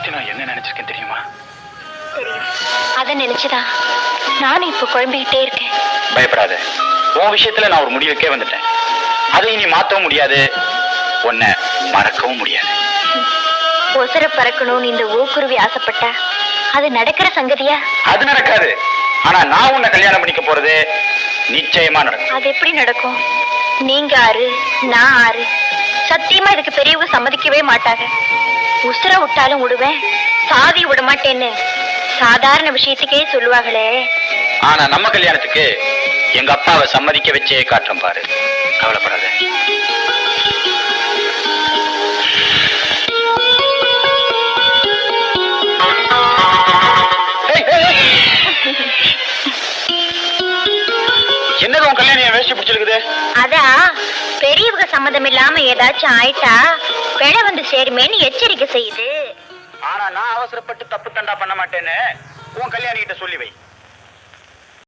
பத்தி நான் என்ன நினைச்சிருக்கேன் தெரியுமா? அதை நினைச்சுதான் நானும் இப்ப குழம்பிக்கிட்டே இருக்கேன். பயப்படாத. உன் விஷயத்துல நான் ஒரு முடிவுக்கே வந்துட்டேன். அதை இனி மாத்தவும் முடியாது. உன்னை மறக்கவும் முடியாது. ஒசர பறக்கணும்னு இந்த ஊக்குருவி ஆசைப்பட்டா அது நடக்கிற சங்கதியா? அது நடக்காது. ஆனா நான் உன்னை கல்யாணம் பண்ணிக்க போறது நிச்சயமா நடக்கும். அது எப்படி நடக்கும்? நீங்க ஆறு நான் ஆறு. சத்தியமா இதுக்கு பெரியவங்க சம்மதிக்கவே மாட்டாங்க. உசுர விட்டாலும் விடுவேன் சாவி விட மாட்டேன்னு சாதாரண விஷயத்துக்கே சொல்லுவாங்களே. ஆனா நம்ம கல்யாணத்துக்கு எங்க அப்பாவை சம்மதிக்க வச்சே காட்டுறோம் பாரு. கவலைப்படாத. என்னது உன் கல்யாணம் வேஷ்டி பிடிச்சிருக்குது? அதான் பெரியவங்க சம்மதம் இல்லாம ஏதாச்சும் ஆயிட்டா பிழை வந்து சேருமேன்னு எச்சரிக்கை செய்யுது ஆனா நான் அவசரப்பட்டு தப்பு தண்டா பண்ண மாட்டேன்னு உன் கல்யாணி கிட்ட சொல்லி வை.